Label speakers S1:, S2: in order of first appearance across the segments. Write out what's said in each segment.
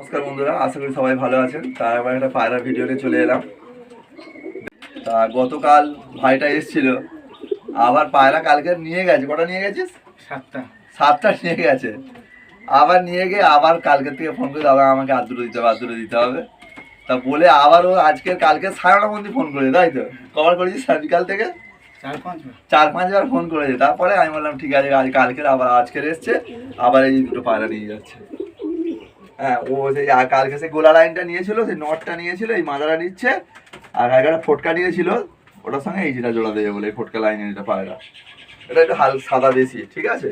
S1: নমস্কার বন্ধুরা আশা করি সবাই ভালো আছেন। তার আবার একটা পায়রা ভিডিও নিয়ে চলে এলাম। তা গতকাল ভাইটা এসেছিল আবার পায়রা কালকে নিয়ে গেছে। কটা নিয়ে গেছিস?
S2: সাতটা।
S1: সাতটা নিয়ে গেছে। আবার নিয়ে গিয়ে আবার কালকের থেকে ফোন করে দাদা আমাকে আর দুটো দিতে হবে আর দুটো দিতে হবে। তা বলে আবার ও আজকে কালকে সাড়ে নটার মধ্যে ফোন করে তাই তো? কবার করেছিস বিকাল থেকে?
S2: চার পাঁচবার
S1: চার পাঁচবার ফোন করেছে। তারপরে আমি বললাম ঠিক আছে আজ কালকের আবার আজকের এসছে আবার এই দুটো পায়রা নিয়ে যাচ্ছে। হ্যাঁ ও সেই কালকে সেই গোলা লাইনটা নিয়েছিল, সেই নটটা নিয়েছিল, এই মাদারা নিচ্ছে, আর একটা ফটকা নিয়েছিল, ওটার সঙ্গে এই যেটা জোড়া দেবে বলে, এই ফটকা লাইনের এটা পায়রা। এটা একটু হাল সাদা বেশি ঠিক আছে?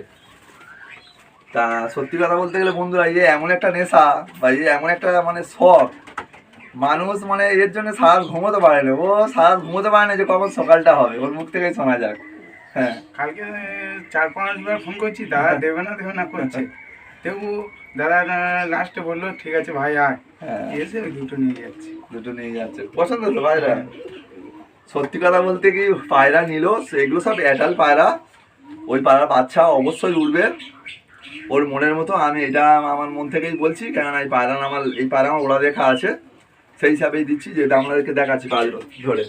S1: তা সত্যি কথা বলতে গেলে বন্ধুরা, এই যে এমন একটা নেশা, বা এই এমন একটা মানে শখ, মানুষ মানে এর জন্য সারা ঘুমোতে পারে না। ও সারা ঘুমোতে পারে না যে কখন সকালটা হবে, ওর মুখ থেকে শোনা যাক। হ্যাঁ।
S2: কালকে চার পাঁচবার ফোন করছি, দাদা দেবে না দেবে না, করছে। তবু দাদা লাস্টে বলল ঠিক আছে ভাই আয়।
S1: হ্যাঁ।
S2: এসে দুটো নিয়ে যাচ্ছি।
S1: দুটো নিয়ে যাচ্ছে। পছন্দ তো পায়রা? সত্যি কথা বলতে কি পায়রা নিল এগুলো সব অ্যাডাল পায়রা। ওই পায়রার বাচ্চা অবশ্যই উঠবে ওর মনের মতো আমি এটা আমার মন থেকেই বলছি কেননা এই পায়রা আমার এই পায়রা আমার ওরা রেখা আছে। সেই হিসাবেই দিচ্ছি যেটা আমাদেরকে দেখাচ্ছি পায়রা ধরে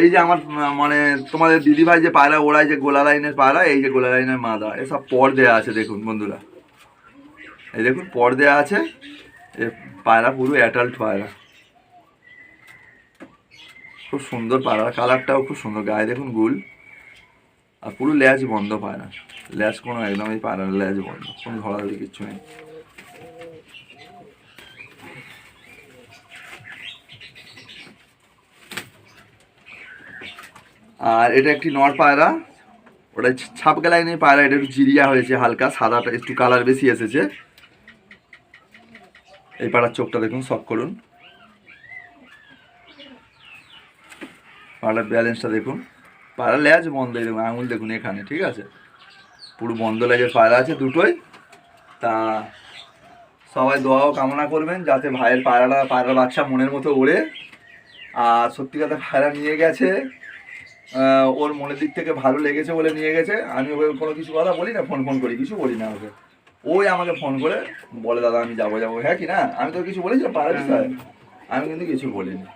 S1: এই যে আমার মানে তোমাদের দিদিভাই যে পায়রা ওড়ায়, যে গোলা লাইনের পায়রা, এই যে গোলা লাইনের মাদা এসব পর আছে দেখুন বন্ধুরা। এই দেখুন পর আছে, এ পায়রা পুরো অ্যাডাল্ট পায়রা। খুব সুন্দর পায়রা কালারটাও খুব সুন্দর, গায়ে দেখুন গুল। আর পুরো ল্যাজ বন্ধ পায়রা। ল্যাজ কোনো একদম এই ল্যাজ বন্ধ, কোনো ধরাধরি কিচ্ছু নেই। আর এটা একটি নর পায়রা। ওটা ছাপকা লাইনের পায়রা এটা একটু জিরিয়া হয়েছে হালকা, সাদাটা একটু কালার বেশি এসেছে। এই পাড়ার চোখটা দেখুন শখ করুন। পাড়ার ব্যালেন্সটা দেখুন। পাড়ার লেজ বন্ধ দেখুন, আঙুল দেখুন এখানে, ঠিক আছে? পুরো বন্ধ লেজের পায়রা আছে দুটোই। তা সবাই দোয়াও কামনা করবেন, যাতে ভাইয়ের পায়রাটা, পায়রার বাচ্চা মনের মতো ওড়ে। আর সত্যি কথা পায়রা নিয়ে গেছে। ওর মনের দিক থেকে ভালো লেগেছে বলে নিয়ে গেছে। আমি ওকে কোনো কিছু কথা বলি না ফোন ফোন করি কিছু বলি না ওকে। ওই আমাকে ফোন করে বলে দাদা আমি যাব যাব। হ্যাঁ কি না? আমি তো কিছু বলেছিলাম পাড়া স্যার? আমি কিন্তু কিছু বলিনি।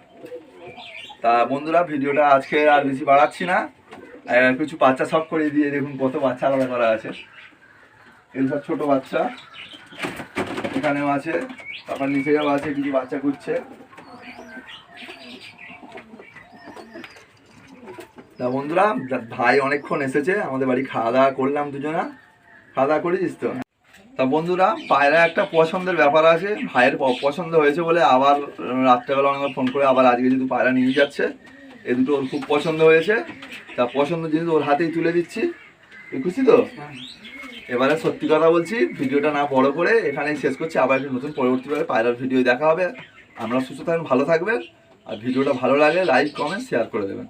S1: তা বন্ধুরা ভিডিওটা আজকে আর বেশি বাড়াচ্ছি না। কিছু বাচ্চা সব করে দিয়ে দেখুন কত বাচ্চা আলাদা করা আছে। এগুলো সব ছোটো বাচ্চা। এখানেও আছে তারপর নিচে যাওয়া আছে কিছু বাচ্চা খুঁজছে। তা বন্ধুরা, ভাই অনেকক্ষণ এসেছে, আমাদের বাড়ি খাওয়া দাওয়া করলাম দুজনা। খাওয়া দাওয়া করেছিস তো? তা বন্ধুরা পায়রা একটা পছন্দের ব্যাপার আছে, ভাইয়ের পছন্দ হয়েছে বলে আবার রাত্রেবেলা অনেকবার ফোন করে আবার আজকে যেহেতু পায়রা নিয়ে যাচ্ছে, এ দুটো ওর খুব পছন্দ হয়েছে। তা পছন্দ জিনিস ওর হাতেই তুলে দিচ্ছি। তুই খুশি তো? এবারে সত্যি কথা বলছি, ভিডিওটা না বড় করে এখানেই শেষ করছি, আবার একটা নতুন পরবর্তীভাবে পায়রার ভিডিও দেখা হবে। আমরা সুস্থ থাকবেন, ভালো থাকবেন, আর ভিডিওটা ভালো লাগে লাইক, কমেন্ট, শেয়ার করে দেবেন।